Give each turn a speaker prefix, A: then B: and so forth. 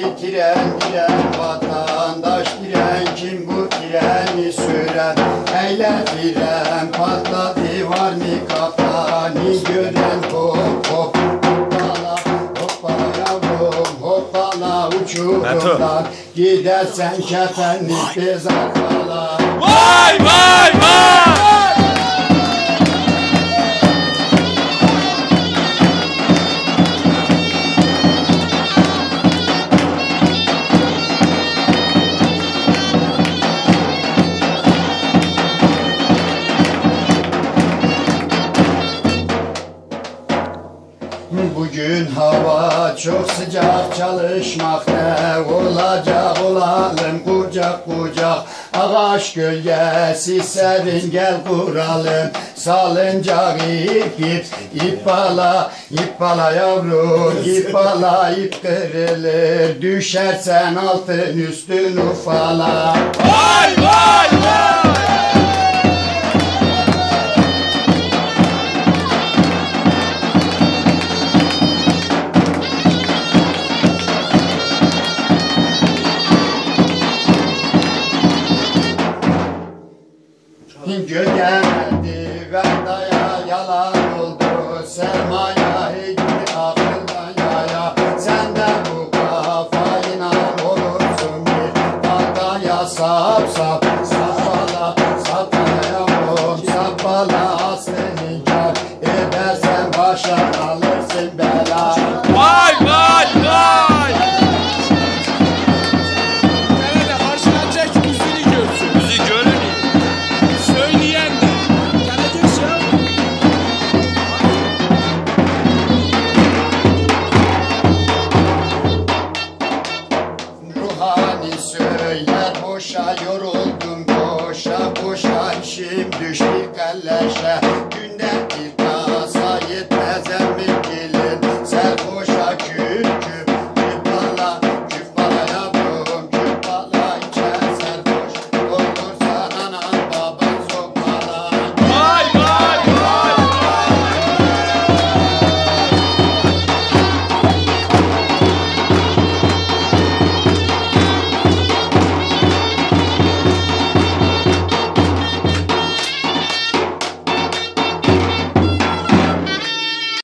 A: Çıktı tren tren vatandaş tren kim bu? Treni süren Eyle tren patladı var mı kaptani? Gören hop hop hoppala hoppala yavrum hoppala uçurumdan. Gidersen kefenlik bez arkala Vay
B: vay vay!
A: Bugün hava çok sıcak çalışmak ne olacak? Olalım kucak kucak Ağaç gölgesi serin gel kuralım. Salıncak ip ip ip bala ip bala yavrum ip bala ip kırılır. Düşersen altın üstün ufala.
B: Vay vay vay!
A: Hingö geldi Verdaya yalan oldu Sermaya hicri aklından yaya. Senden bu kafa inan olursun bir Verdaya sap sap. Sapala Sapala yavrum oh, sapala Aslı inkar edersen başa Eller boşa yoruldum koşa koşa şimdi şu